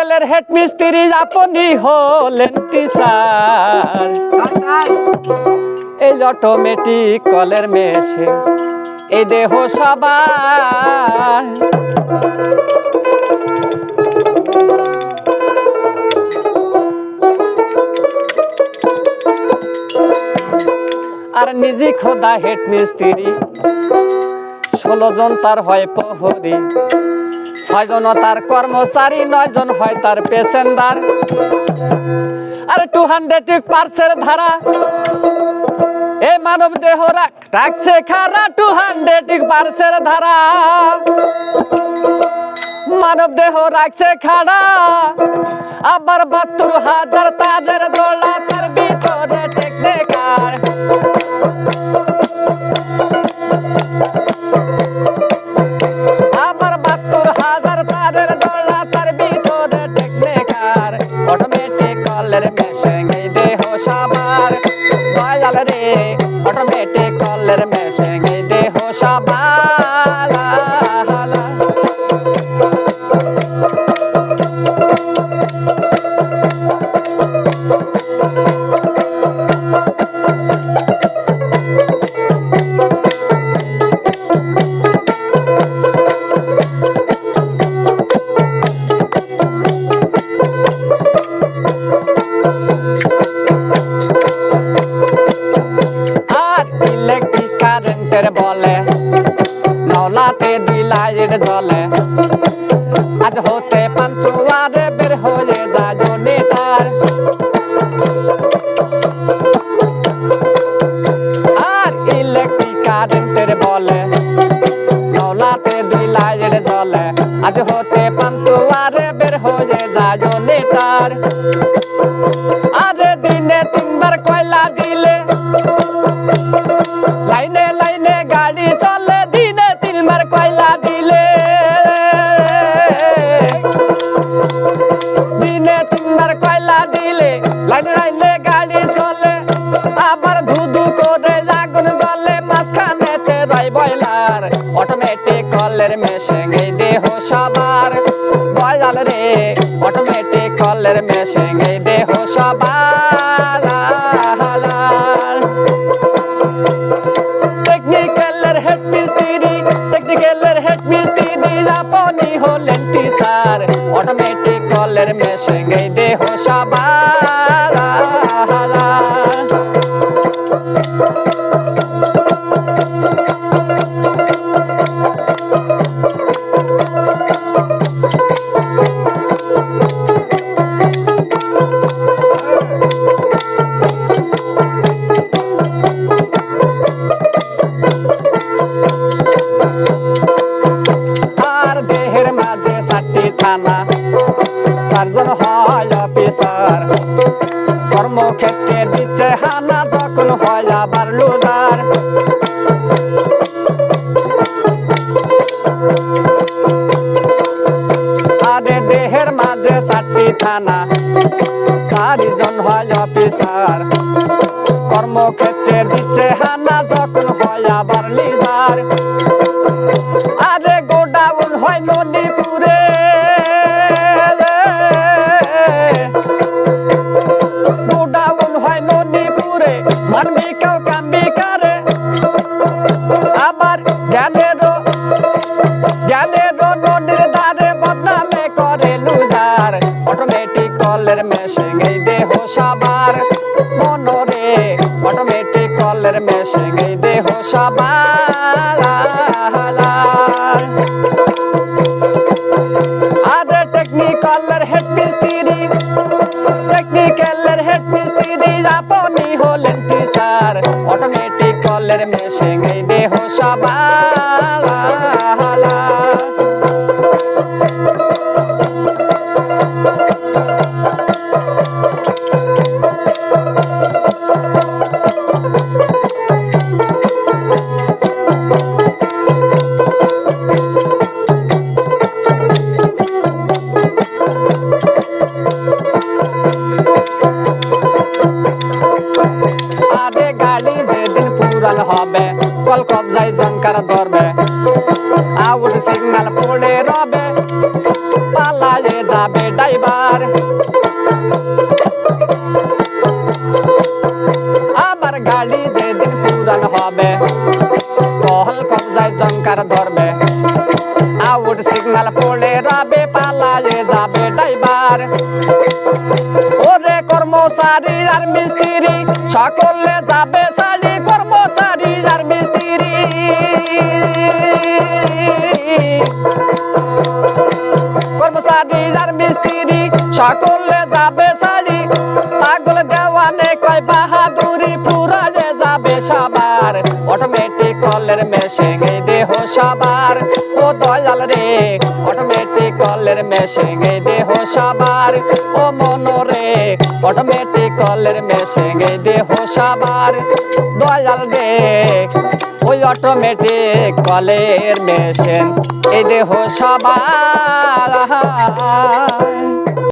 টেকনিক্যালের head মিস্ত্রি আপনি হলেন টিচার। এই অটোমেটিক কলের মেশিন এই দেহ সবার। আর নিজে খোদা হেড মিস্ত্রি ষোলো জন তার হয় প্রহরী। ছয়জন তার কর্মচারী নয় জন হয় তার পেসেন্ডার আর টু হান্ড্রেড পার্সের ধারা এ মানব দেহ রাখ- রাখছে খারা টু হান্ড্রেড পার্সের ধারা মানব দেহ রাখছে খাড়া। আবার বাহাত্তর হাজার তাদের দোলা মেশিন এই দেহ সবার বলে, নলাতে দুই লাইট জ্বলে আজ হতে পান্তুয়ারে বের হয়ে যা জনিটার আর ইলেকট্রিক কারেন্টের বলে, নলাতে দুই লাইট জ্বলে আজ হতে পান্তুয়ারে বের হয়ে যা জনিটার আরে বয়লার অটোমেটিক কলের মেশিন এই দেহ সবার। বয়াল রে অটোমেটিক কলের মেশিন এই দেহ সবার। টেকনিক্যালের হেড মিস্ত্রি টেকনিক্যালের হেড মিস্ত্রি আপনি হলেন টিচার অটোমেটিক কলের মেশিন এই দেহ সবার। আর দেহের মাঝে চারটি থানা। চারজন হয় অফিসার। কর্মক্ষেত্রে দিচ্ছে হানা যখন হয় আবার লুজার। দেহের মাঝে চারটি থানা। চারিজন হয় অফিসার। কর্মক্ষেত্রে জ্ঞানেরও নদীর ধারে বদনামে করে লুজার। অটোমেটিক কলের মেশে গেই দেহ সাবার। মনরে অটোমেটিক কলের মেশে গেই দেহ সবার। হবে কল কবজায় জঙ্কার ধরবে। আউট সিগনাল পড়ে রবে পালালে যাবে ড্রাইভার। আবার গাড়ি যেদিন পুরান হবে কল কবজায় জঙ্কার ধরবে। আউট সিগনাল পড়ে রবে পালালে যাবে ড্রাইভার। ওরে কর্মচারী আর মিস্ত্রি, সকলে যাবে সার কর্মচারী আর মিস্ত্রি, সকলে যাবে সারি পাগল দেওয়ানে কয় বাহাদুরি ফুরাজে যাবে সবার। অটোমেটিক কলের মেশিং এই দেহ সবার। ও দয়াল রে অটোমেটিক কলের মেশিং এই দেহ সবার। ও মনরে অটোমেটিক কলের মেশিং এই দেহ সবার। দয়াল রে ওই অটোমেটিক কলের মেশিন এই দেহ সবার